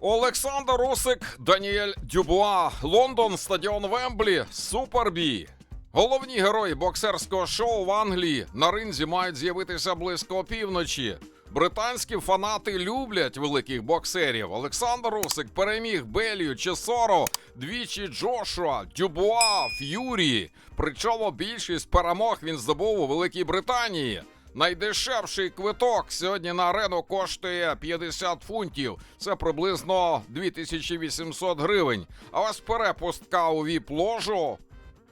Олександр Русик, Даніель Дюбуа, Лондон, стадіон Вемблі, Супербій. Головні герої боксерського шоу в Англії на ринзі мають з'явитися близько опівночі. Британські фанати люблять великих боксерів. Олександр Русик переміг Белію Чесоро, двічі Джошуа, Дюбуа, Ф'юрі. Причому більшість перемог він здобув у Великій Британії. Найдешевший квиток сьогодні на арену коштує 50 фунтів. Це приблизно 2800 гривень. А ось перепустка у віп-ложу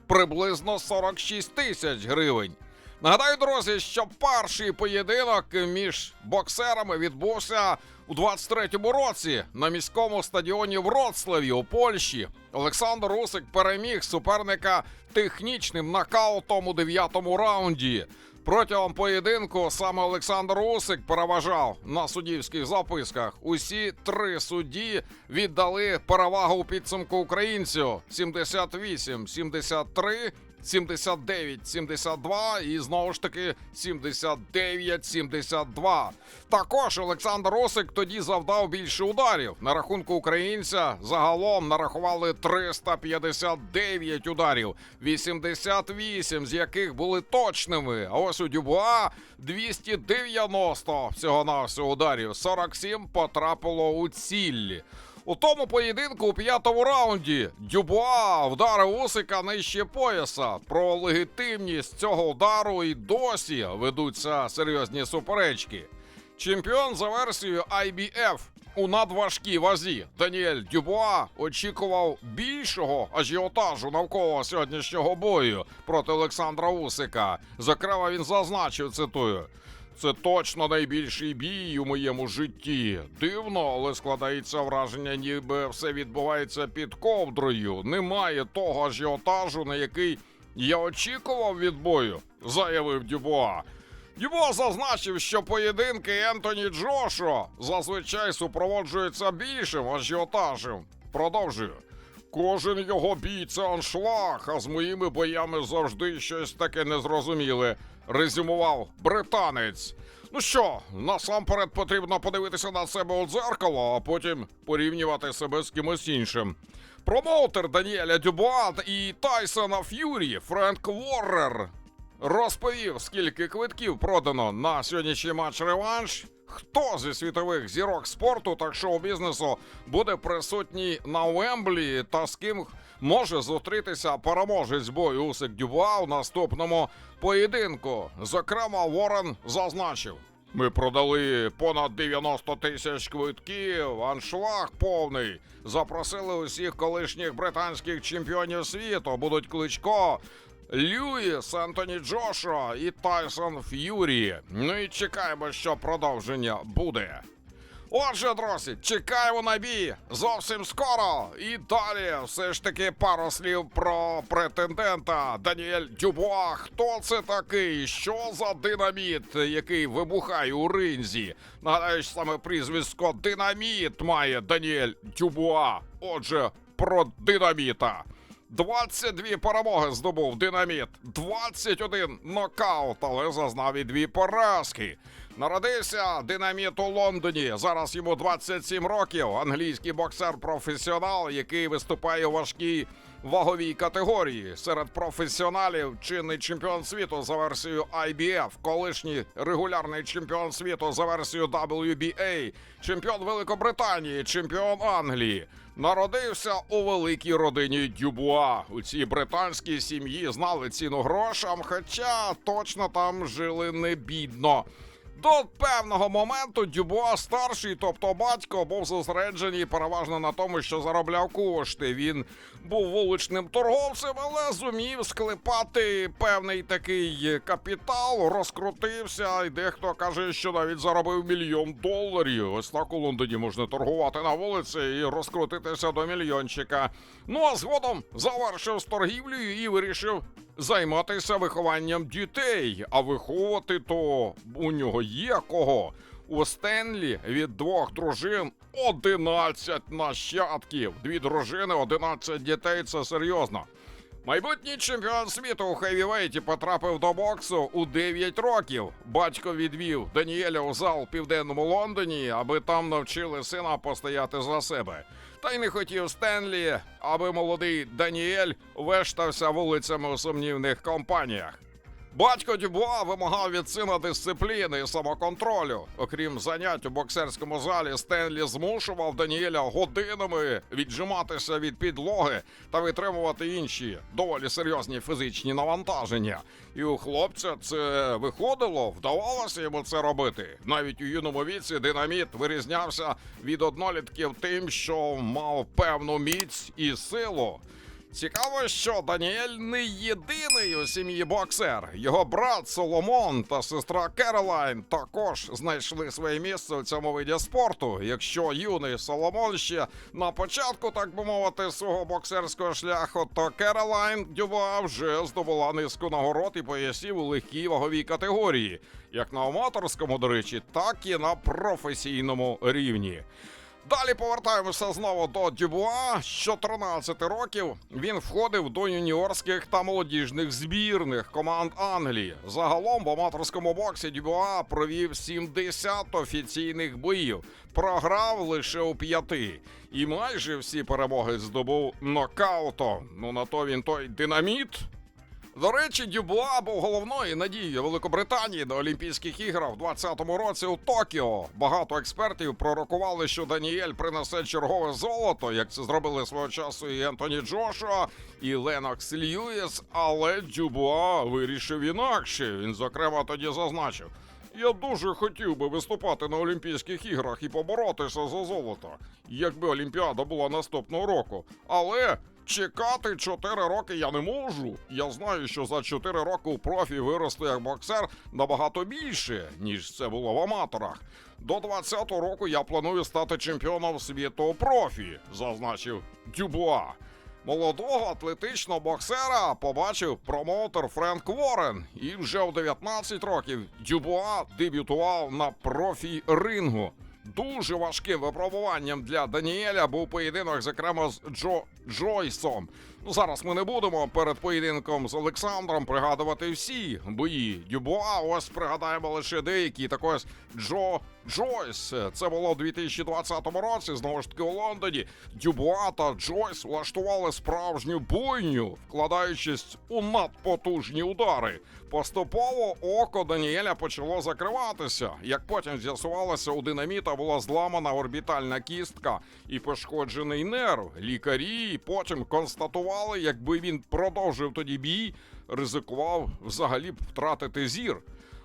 приблизно 46 тисяч гривень. Нагадаю, друзі, що перший поєдинок між боксерами відбувся у 23-му році на міському стадіоні в Вроцлаві у Польщі. Олександр Русик переміг суперника технічним нокаутом у 9-му раунді. Протягом поєдинку саме Олександр Усик переважав на суддівських записках. Усі три судді віддали перевагу у підсумку українцю 78-73, 79-72 і знову ж таки 79-72. Також Олександр Осик тоді завдав більше ударів. На рахунку українця загалом нарахували 359 ударів, 88 з яких були точними. А ось у Дюбуа 290 всього навсього ударів. 47 потрапило у ціль. У тому поєдинку у п'ятому раунді Дюбуа вдарив Усика нижче пояса. Про легітимність цього удару і досі ведуться серйозні суперечки. Чемпіон за версією IBF у надважкій вазі Даніель Дюбуа очікував більшого ажіотажу навколо сьогоднішнього бою проти Олександра Усика. Зокрема, він зазначив цитую. Це точно найбільший бій у моєму житті. Дивно, але складається враження, ніби все відбувається під ковдрою. Немає того ажіотажу, на який я очікував від бою, заявив Дюбуа. Дюбуа зазначив, що поєдинки Ентоні Джошуа зазвичай супроводжуються більшим ажіотажем. Продовжую. Кожен його бій це аншлаг, а з моїми боями завжди щось таке незрозуміле, резюмував британець. Ну що, насамперед потрібно подивитися на себе у дзеркало, а потім порівнювати себе з кимось іншим. Промоутер Даніеля Дюбуа і Тайсона Ф'юрі Френк Воррер розповів, скільки квитків продано на сьогоднішній матч реванш. Хто зі світових зірок спорту та шоу-бізнесу буде присутній на Уемблі та з ким може зустрітися переможець бою Усик Дюбуа у наступному поєдинку? Зокрема, Ворен зазначив. Ми продали понад 90 тисяч квитків, аншлаг повний. Запросили усіх колишніх британських чемпіонів світу. Будуть кличко, Льюіс, Ентоні Джошуа і Тайсон Ф'юрі. Ну і чекаємо, що продовження буде. Отже, друзі, чекаємо на бій зовсім скоро. І далі все ж таки пару слів про претендента Даніель Дюбуа. Хто це такий? Що за динаміт, який вибухає у ринзі? Нагадаю, що саме прізвисько Динаміт має Даніель Дюбуа. Отже, про динаміта. 22 перемоги здобув динаміт, 21 нокаут, але зазнав і дві поразки. Народився динаміт у Лондоні. Зараз йому 27 років. Англійський боксер-професіонал, який виступає у важкій ваговій категорії. Серед професіоналів чинний чемпіон світу за версією IBF, колишній регулярний чемпіон світу за версією WBA, чемпіон Великобританії, чемпіон Англії. Народився у великій родині Дюбуа. У цій британській сім'ї знали ціну грошам, хоча точно там жили не бідно. До певного моменту Дюбуа старший, тобто батько, був зосереджений переважно на тому, що заробляв кошти. Він був вуличним торговцем, але зумів склепати певний такий капітал, розкрутився, і дехто каже, що навіть заробив мільйон доларів. Ось так у Лондоні можна торгувати на вулиці і розкрутитися до мільйончика. Ну а згодом завершив з торгівлею і вирішив займатися вихованням дітей. А виховувати то у нього є кого. У Стенлі від двох дружин 11 нащадків. Дві дружини, 11 дітей це серйозно. Майбутній чемпіон світу у хевівейті потрапив до боксу у 9 років. Батько відвів Даніеля у зал в південному Лондоні, аби там навчили сина постояти за себе. Та й не хотів Стенлі, аби молодий Даніель вештався вулицями у сумнівних компаніях. Батько Дюбуа вимагав від сина дисципліни і самоконтролю. Окрім занять у боксерському залі, Стенлі змушував Даніеля годинами віджиматися від підлоги та витримувати інші доволі серйозні фізичні навантаження. І у хлопця це виходило, вдавалося йому це робити. Навіть у юному віці динаміт вирізнявся від однолітків тим, що мав певну міць і силу. Цікаво, що Даніель не єдиний у сім'ї боксер. Його брат Соломон та сестра Керолайн також знайшли своє місце у цьому виді спорту. Якщо юний Соломон ще на початку, так би мовити, свого боксерського шляху, то Керолайн Дюба вже здобула низку нагород і поясів у легкій ваговій категорії, як на аматорському, до речі, так і на професійному рівні. Далі повертаємося знову до Дюбуа. З 14 років він входив до юніорських та молодіжних збірних команд Англії. Загалом в аматорському боксі Дюбуа провів 70 офіційних боїв, програв лише у п'яти. І майже всі перемоги здобув нокаутом. Ну на то він той динаміт. До речі, Дюбуа був головною надією Великобританії на Олімпійських іграх в 2020 році у Токіо. Багато експертів пророкували, що Даніель принесе чергове золото, як це зробили свого часу і Ентоні Джошуа, і Ленокс Льюіс, але Дюбуа вирішив інакше. Він, зокрема, тоді зазначив. Я дуже хотів би виступати на Олімпійських іграх і поборотися за золото, якби Олімпіада була наступного року. Але чекати 4 роки я не можу. Я знаю, що за 4 роки у профі вирости як боксер набагато більше, ніж це було в аматорах. До 20-го року я планую стати чемпіоном світу у профі, зазначив Дюбуа. Молодого атлетичного боксера побачив промоутер Френк Ворен, і вже в 19 років Дюбуа дебютував на профі рингу. Дуже важким випробуванням для Даніеля був поєдинок, зокрема з Джо Джойсом. Ну, зараз ми не будемо перед поєдинком з Олександром пригадувати всі бої Дюбуа. Ось пригадаємо лише деякі. Так Джо Джойс. Це було в 2020 році. Знову ж таки у Лондоні. Дюбуа та Джойс влаштували справжню бойню, вкладаючись у надпотужні удари. Поступово око Даніеля почало закриватися. Як потім з'ясувалося, у динаміта була зламана орбітальна кістка і пошкоджений нерв. Лікарі потім констатували, якби він продовжив тоді бій, ризикував взагалі б втратити зір.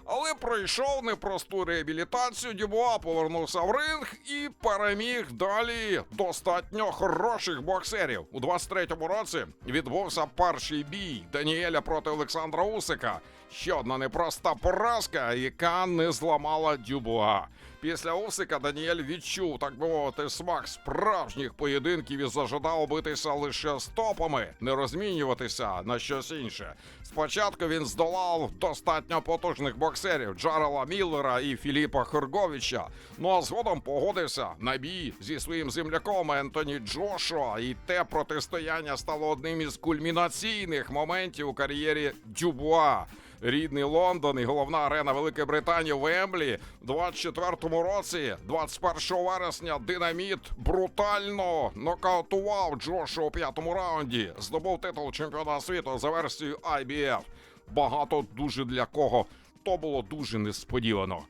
Але пройшов непросту реабілітацію. Дюбуа повернувся в ринг і переміг далі достатньо хороших боксерів. У 23-му році відбувся перший бій Даніеля проти Олександра Усика. Ще одна непроста поразка, яка не зламала Дюбуа. Після Усика Даніель відчув, так би мовити, смак справжніх поєдинків і зажадав битися лише стопами, не розмінюватися на щось інше. Спочатку він здолав достатньо потужних боксерів Джарела Міллера і Філіпа Херговича. Ну а згодом погодився на бій зі своїм земляком Ентоні Джошуа. І те протистояння стало одним із кульмінаційних моментів у кар'єрі Дюбуа. Рідний Лондон і головна арена Великої Британії в Емблі в 24-му році, 21 вересня, динаміт брутально нокаутував Джошу у п'ятому раунді. Здобув титул чемпіона світу за версією IBF. Багато дуже для кого то було дуже несподівано.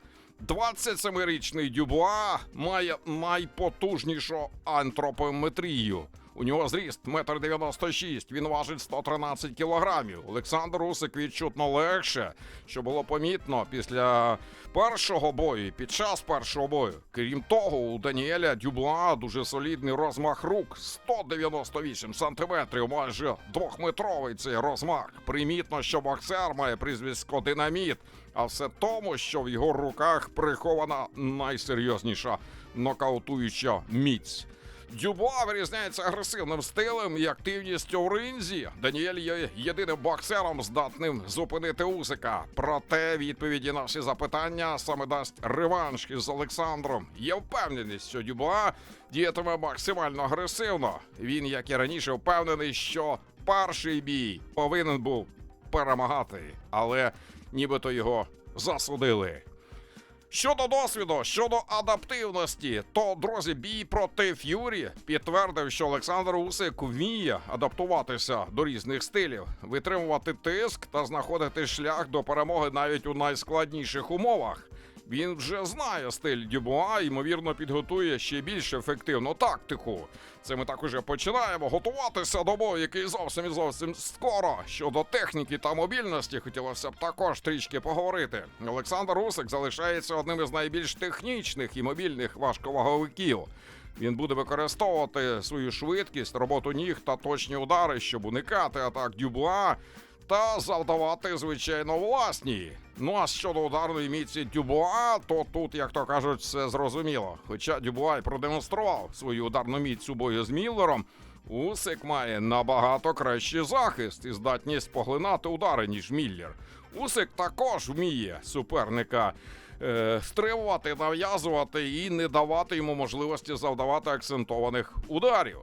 27-річний Дюбуа має найпотужнішу антропометрію. У нього зріст 1,96 м, він важить 113 кілограмів. Олександр Усик відчутно легше, що було помітно після першого бою, під час першого бою. Крім того, у Даніеля Дюбуа дуже солідний розмах рук 198 сантиметрів, майже двохметровий цей розмах. Примітно, що боксер має прізвисько динаміт, а все тому, що в його руках прихована найсерйозніша нокаутуюча міць. Дюбуа вирізняється агресивним стилем і активністю в ринзі. Даніель є єдиним боксером, здатним зупинити Усика. Проте відповіді на всі запитання саме дасть реванш із Олександром. Є впевненість, що Дюбуа діятиме максимально агресивно. Він, як і раніше, впевнений, що перший бій повинен був перемагати, але нібито його засудили. Щодо досвіду, щодо адаптивності, то друзі, бій проти Ф'юрі підтвердив, що Олександр Усик вміє адаптуватися до різних стилів, витримувати тиск та знаходити шлях до перемоги навіть у найскладніших умовах. Він вже знає стиль Дюбуа, ймовірно, підготує ще більш ефективну тактику. Це ми так уже починаємо готуватися до бою, який зовсім і зовсім скоро. Щодо техніки та мобільності, хотілося б також трішки поговорити. Олександр Усик залишається одним із найбільш технічних і мобільних важковаговиків. Він буде використовувати свою швидкість, роботу ніг та точні удари, щоб уникати атак Дюбуа та завдавати, звичайно, власні. Ну а щодо ударної міці Дюбуа, то тут, як то кажуть, все зрозуміло. Хоча Дюбуа й продемонстрував свою ударну міць у бою з Міллером, Усик має набагато кращий захист і здатність поглинати удари, ніж Міллер. Усик також вміє суперника е, стримувати, нав'язувати і не давати йому можливості завдавати акцентованих ударів.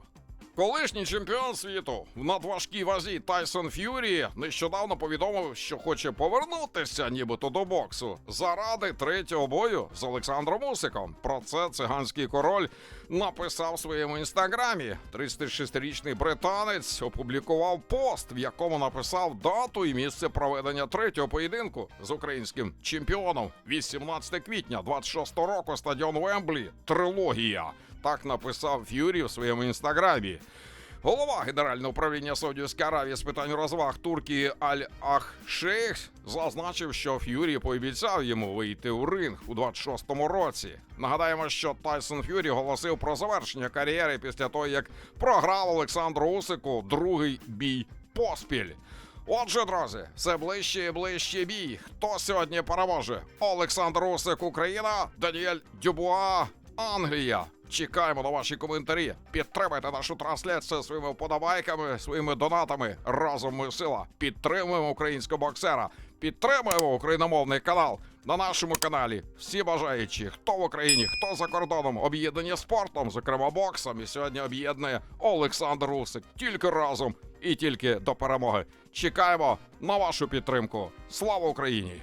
Колишній чемпіон світу в надважкій вазі Тайсон Ф'юрі нещодавно повідомив, що хоче повернутися, нібито до боксу, заради третього бою з Олександром Усиком. Про це циганський король написав своєму інстаграмі. 36-річний британець опублікував пост, в якому написав дату і місце проведення третього поєдинку з українським чемпіоном. 18 квітня 26 року стадіон Вемблі. Трилогія. Так написав Ф'юрі в своєму інстаграмі. Голова Генерального управління Саудівської Аравії з питань розваг Туркії Аль Ахшейх зазначив, що Ф'юрі пообіцяв йому вийти у ринг у 26-му році. Нагадаємо, що Тайсон Ф'юрі оголосив про завершення кар'єри після того, як програв Олександру Усику другий бій поспіль. Отже, друзі, все ближче і ближче бій. Хто сьогодні переможе? Олександр Усик, Україна, Даніель Дюбуа, Англія. Чекаємо на ваші коментарі. Підтримайте нашу трансляцію своїми вподобайками, своїми донатами. Разом ми сила. Підтримуємо українського боксера. Підтримуємо україномовний канал на нашому каналі. Всі бажаючі, хто в Україні, хто за кордоном, об'єднані спортом, зокрема боксом. І сьогодні об'єднує Олександр Усик. Тільки разом і тільки до перемоги. Чекаємо на вашу підтримку. Слава Україні!